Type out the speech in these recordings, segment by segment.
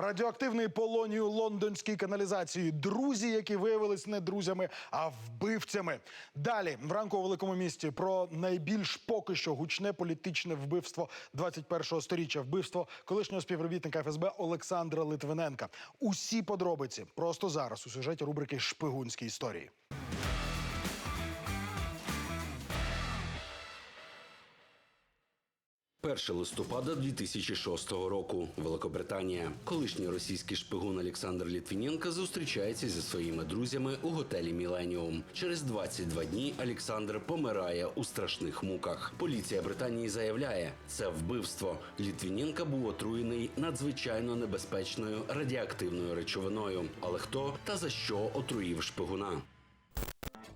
Радіоактивний полоній у лондонській каналізації. Друзі, які виявились не друзями, а вбивцями. Далі в ранку у великому місті про найбільш поки що гучне політичне вбивство 21-го сторіччя. Вбивство колишнього співробітника ФСБ Олександра Литвиненка. Усі подробиці просто зараз у сюжеті рубрики Шпигунські історії. 1 листопада 2006 року. Великобританія. Колишній російський шпигун Олександр Літвіненко зустрічається зі своїми друзями у готелі Міленіум. Через 22 дні Олександр помирає у страшних муках. Поліція Британії заявляє, це вбивство. Літвіненко був отруєний надзвичайно небезпечною радіоактивною речовиною. Але хто та за що отруїв шпигуна?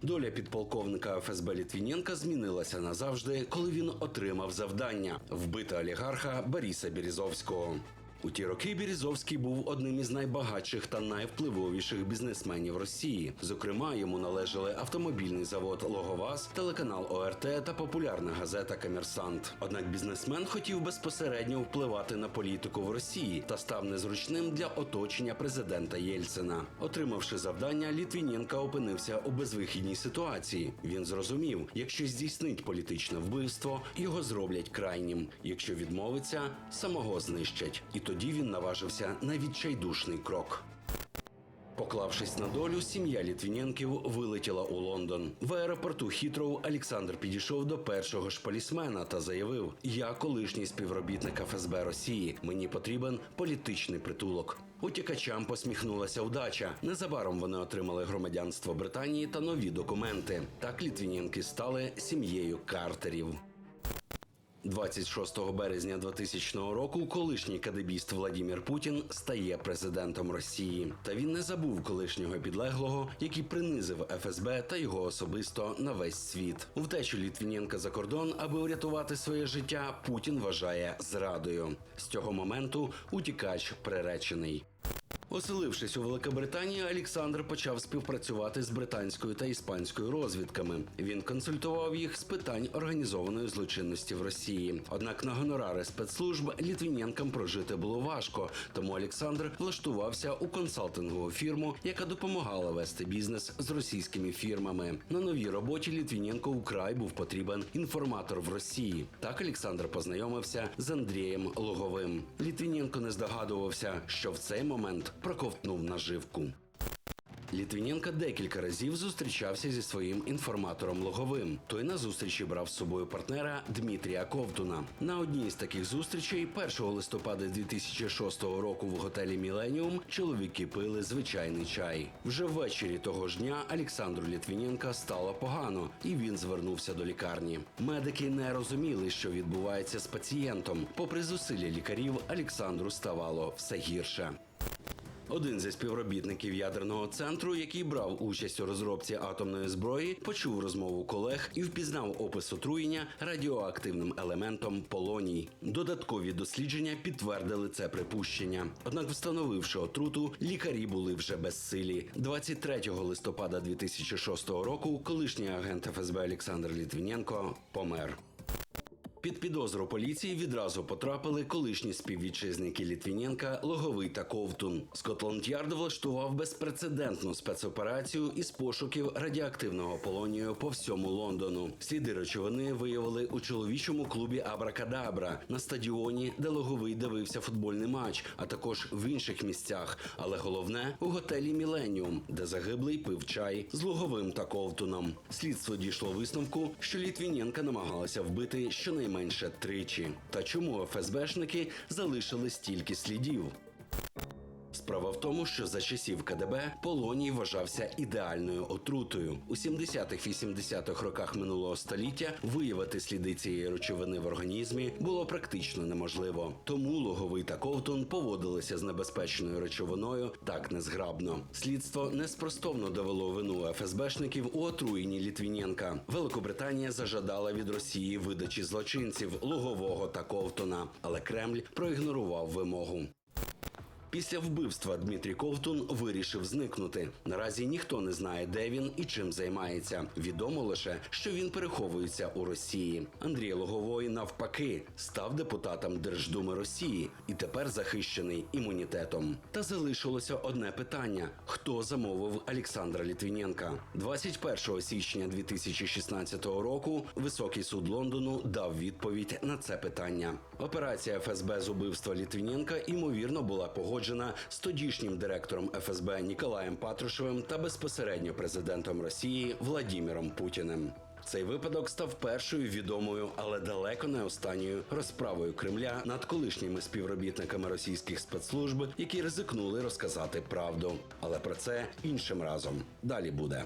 Доля підполковника ФСБ Літвіненка змінилася назавжди, коли він отримав завдання вбити олігарха Бориса Березовського. У ті роки Березовський був одним із найбагатших та найвпливовіших бізнесменів Росії. Зокрема, йому належали автомобільний завод Логоваз, телеканал ОРТ та популярна газета Комерсант. Однак бізнесмен хотів безпосередньо впливати на політику в Росії та став незручним для оточення президента Єльцина. Отримавши завдання, Літвіненка опинився у безвихідній ситуації. Він зрозумів, якщо здійснить політичне вбивство, його зроблять крайнім. Якщо відмовиться, самого знищать. І тоді він наважився на відчайдушний крок. Поклавшись на долю, сім'я Літвіненків вилетіла у Лондон. В аеропорту Хітроу Олександр підійшов до першого ж полісмена та заявив: Я колишній співробітник ФСБ Росії. Мені потрібен політичний притулок. Утікачам посміхнулася вдача. Незабаром вони отримали громадянство Британії та нові документи. Так Літвіненки стали сім'єю Картерів. 26 березня 2000 року колишній кадебіст Владімір Путін стає президентом Росії. Та він не забув колишнього підлеглого, який принизив ФСБ та його особисто на весь світ. Втечу Літвіненка за кордон, аби врятувати своє життя, Путін вважає зрадою. З цього моменту утікач приречений. Оселившись у Великобританії, Олександр почав співпрацювати з британською та іспанською розвідками. Він консультував їх з питань організованої злочинності в Росії. Однак на гонорари спецслужб Літвіненкам прожити було важко, тому Олександр влаштувався у консалтингову фірму, яка допомагала вести бізнес з російськими фірмами. На новій роботі Літвіненко украй був потрібен інформатор в Росії. Так Олександр познайомився з Андрієм Луговим. Літвіненко не здогадувався, що в цей момент проковтнув наживку. Літвіненко декілька разів зустрічався зі своїм інформатором Логовим. Той на зустрічі брав з собою партнера Дмитрія Ковтуна. На одній з таких зустрічей, 1 листопада 2006 року в готелі Міленіум, чоловіки пили звичайний чай. Вже ввечері того ж дня Олександру Літвіненка стало погано, і він звернувся до лікарні. Медики не розуміли, що відбувається з пацієнтом. Попри зусилля лікарів, Олександру ставало все гірше. Один зі співробітників ядерного центру, який брав участь у розробці атомної зброї, почув розмову колег і впізнав опис отруєння радіоактивним елементом полоній. Додаткові дослідження підтвердили це припущення. Однак, встановивши отруту, лікарі були вже безсилі. 23 листопада 2006 року колишній агент ФСБ Олександр Літвіненко помер. Під підозру поліції відразу потрапили колишні співвітчизники Літвіненка, Логовий та Ковтун. Скотланд-Ярд влаштував безпрецедентну спецоперацію із пошуків радіоактивного полонію по всьому Лондону. Сліди речовини виявили у чоловічому клубі Абракадабра на стадіоні, де Логовий дивився футбольний матч, а також в інших місцях. Але головне у готелі Міленіум, де загиблий пив чай з Логовим та Ковтуном. Слідство дійшло висновку, що Літвіненка намагалася вбити щонайменше щонайменше тричі. Та чому ФСБшники залишили стільки слідів? Справа в тому, що за часів КДБ полоній вважався ідеальною отрутою. У 70-х-80-х роках минулого століття виявити сліди цієї речовини в організмі було практично неможливо. Тому логовий та ковтун поводилися з небезпечною речовиною так незграбно. Слідство неспростовно довело вину ФСБшників у отруєнні Літвіненка. Великобританія зажадала від Росії видачі злочинців логового та ковтуна, але Кремль проігнорував вимогу. Після вбивства Дмитрій Ковтун вирішив зникнути. Наразі ніхто не знає, де він і чим займається. Відомо лише, що він переховується у Росії. Андрій Логовой, навпаки, став депутатом Держдуми Росії і тепер захищений імунітетом. Та залишилося одне питання: хто замовив Олександра Літвіненка? 21 січня 2016 року високий суд Лондону дав відповідь на це питання. Операція ФСБ з убивства Літвіненка ймовірно була погоджена з тодішнім директором ФСБ Ніколаєм Патрушевим та безпосередньо президентом Росії Владіміром Путіним. Цей випадок став першою відомою, але далеко не останньою розправою Кремля над колишніми співробітниками російських спецслужб, які ризикнули розказати правду. Але про це іншим разом. Далі буде.